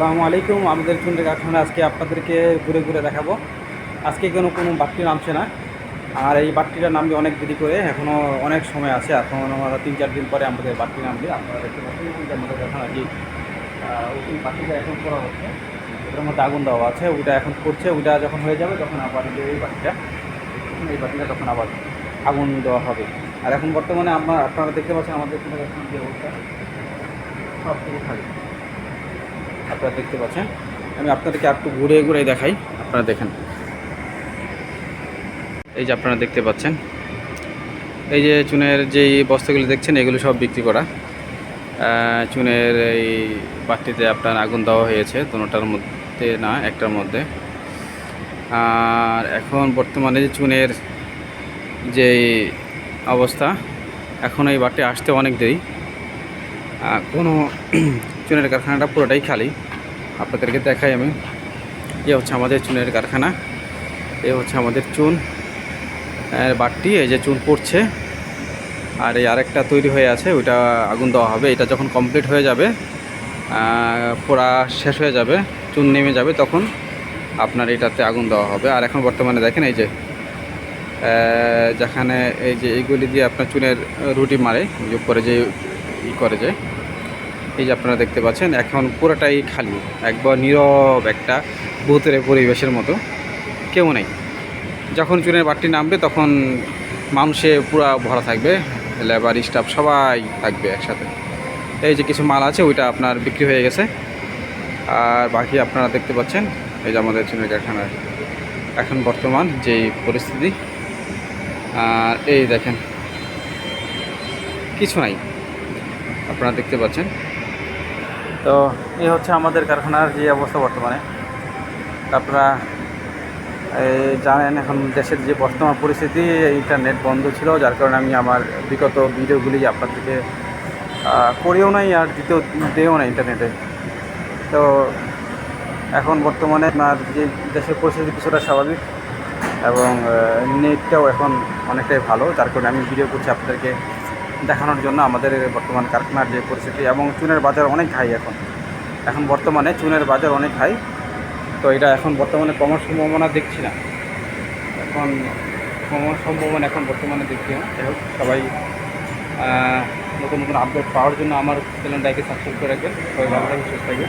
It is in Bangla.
আসসালামু আলাইকুম। আমাদের চুনরে কারখানা আজকে আপনাদেরকে ঘুরে ঘুরে দেখাবো। আজকে কোনো কোনো বাট্টি নামছে না। আর এই বাট্টিটা নামবে অনেক দেরি করে এখনও অনেক সময় আছে। এখন তিন, চার দিন পরে আমাদের বাট্টি নামবে আপনারা দেখতে পাচ্ছেন। যে আমাদের কারখানা যে ওই বাট্টিটা এখন করা হচ্ছে। ওটার মধ্যে আগুন দেওয়া আছে। ওইটা এখন করছে। ওইটা যখন হয়ে যাবে তখন আবার এই বাটিটা এই বাটিটা তখন আবার আগুন দেওয়া হবে। আর এখন বর্তমানে আমরা, আপনারা দেখতে পাচ্ছেন আমাদের চুনরে যে অবস্থা, সব কিছু খালি। আপনারা দেখতে পাচ্ছেন। আমি আপনাদেরকে একটু ঘুরে ঘুরে দেখাই। আপনারা দেখেন। এই যে আপনারা দেখতে পাচ্ছেন। এই যে চুনের যেই বস্তাগুলি দেখছেন, এগুলো সব বিক্রি করা। চুনের এই বাটিতে আপনার আগুন দেওয়া হয়েছে। দুটার মধ্যে না, একটার মধ্যে। আর এখন বর্তমানে যে চুনের যেই অবস্থা, এখন এই বাটি আসতে অনেক দেরি। কোনো চুনের কারখানাটা পুরোটাই খালি। আপনাদেরকে দেখাই আমি। এ হচ্ছে আমাদের চুনের কারখানা। এ হচ্ছে আমাদের চুন। বাটটি এই যে চুন পড়ছে। আর এই আরেকটা তৈরি হয়ে আছে, ওইটা আগুন দেওয়া হবে। এটা যখন কমপ্লিট হয়ে যাবে পোড়া শেষ হয়ে যাবে, চুন নেমে যাবে তখন আপনার এটাতে আগুন দেওয়া হবে। আর এখন বর্তমানে দেখেন এই যে যেখানে এই যে এইগুলি দিয়ে আপনার চুনের রুটি মারে উপরে যে ই করে যে এই যে আপনারা দেখতে পাচ্ছেন, এখন পুরোটাই খালি, একবার নীরব একটা ভূতের পরিবেশের মতো, কেউ নেই। যখন চুনের বাটটি নামবে, তখন মানুষে পুরো ভরা থাকবে, লেবার স্টাফ সবাই থাকবে একসাথে। এই যে কিছু মাল আছে, ওইটা আপনার বিক্রি হয়ে গেছে। আর বাকি আপনারা দেখতে পাচ্ছেন, এই যে আমাদের চুনের কারখানার এখন বর্তমান যে পরিস্থিতি, আর এই দেখেন, কিছু নাই। আপনারা দেখতে পাচ্ছেন তো এই হচ্ছে আমাদের কারখানার যে অবস্থা বর্তমানে। আপনারা এই জানেন এখন দেশের যে বর্তমান পরিস্থিতি, ইন্টারনেট বন্ধ ছিল, যার কারণে আমি আমার বিগত ভিডিওগুলি আপনাদেরকে করেও নাই আর দিতেও দেও না ইন্টারনেটে। তো এখন বর্তমানে আপনার যে দেশের পরিস্থিতি কিছুটা স্বাভাবিক এবং নেটটাও এখন অনেকটাই ভালো, যার কারণে আমি ভিডিও করছি আপনাদেরকে। দেখানোর জন্য আমাদের বর্তমান কারখানার যে পরিস্থিতি এবং চুনের বাজার অনেক হাই এখন। এখন বর্তমানে চুনের বাজার অনেক হাই। তো এটা এখন বর্তমানে কমার সম্ভাবনা দেখছি না। এখন কমার সম্ভাবনা এখন বর্তমানে দেখছি না। যাই হোক, সবাই নতুন নতুন আপডেট পাওয়ার জন্য আমার চ্যানেলটাকে সাবস্ক্রাইব করে রাখবেন। সবাই ভালো থাকবে সুস্থ থাকবে